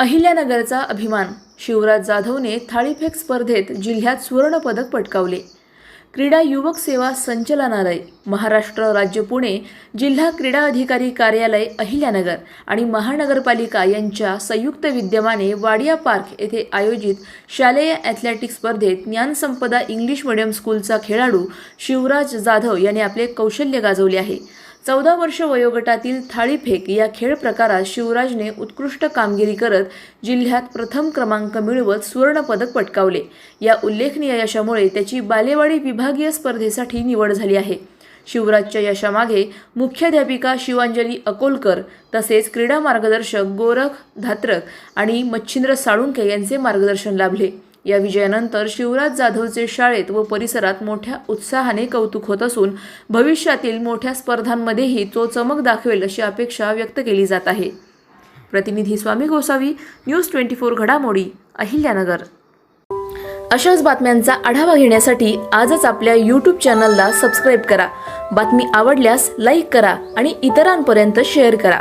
अहिल्यानगरचा अभिमान. शिवराज जाधवने थाळीफेक स्पर्धेत जिल्ह्यात सुवर्णपदक पटकावले. क्रीडा युवक सेवा संचलनालय. महाराष्ट्र राज्य पुणे जिल्हा क्रीडा अधिकारी कार्यालय अहिल्यानगर आणि महानगरपालिका यांच्या संयुक्त विद्यमाने वाडिया पार्क येथे आयोजित शालेय ॲथलेटिक स्पर्धेत ज्ञानसंपदा इंग्लिश मिडियम स्कूलचा खेळाडू शिवराज जाधव याने आपले कौशल्य गाजवले आहे. चौदा वर्ष वयोगटातील थाळीफेक या खेळ प्रकारात शिवराजने उत्कृष्ट कामगिरी करत जिल्ह्यात प्रथम क्रमांक मिळवत सुवर्णपदक पटकावले. या उल्लेखनीय यशामुळे त्याची बालेवाडी विभागीय स्पर्धेसाठी निवड झाली आहे. शिवराजच्या यशामागे मुख्याध्यापिका शिवांजली अकोलकर तसेच क्रीडा मार्गदर्शक गोरख धात्रक आणि मच्छिंद्र साळुंके यांचे मार्गदर्शन लाभले. या विजयानंतर शिवराज जाधवचे शाळेत व परिसरात मोठ्या उत्साहाने कौतुक होत असून भविष्यातील मोठ्या स्पर्धांमध्येही तो चमक दाखवेल अशी अपेक्षा व्यक्त केली जात आहे. प्रतिनिधी Swami Gosavi news twenty four घडामोडी अहिल्यानगर. अशाच बातम्यांचा आढावा घेण्यासाठी आजच आपल्या यूट्यूब चॅनलला सबस्क्राईब करा. बातमी आवडल्यास लाईक करा आणि इतरांपर्यंत शेअर करा.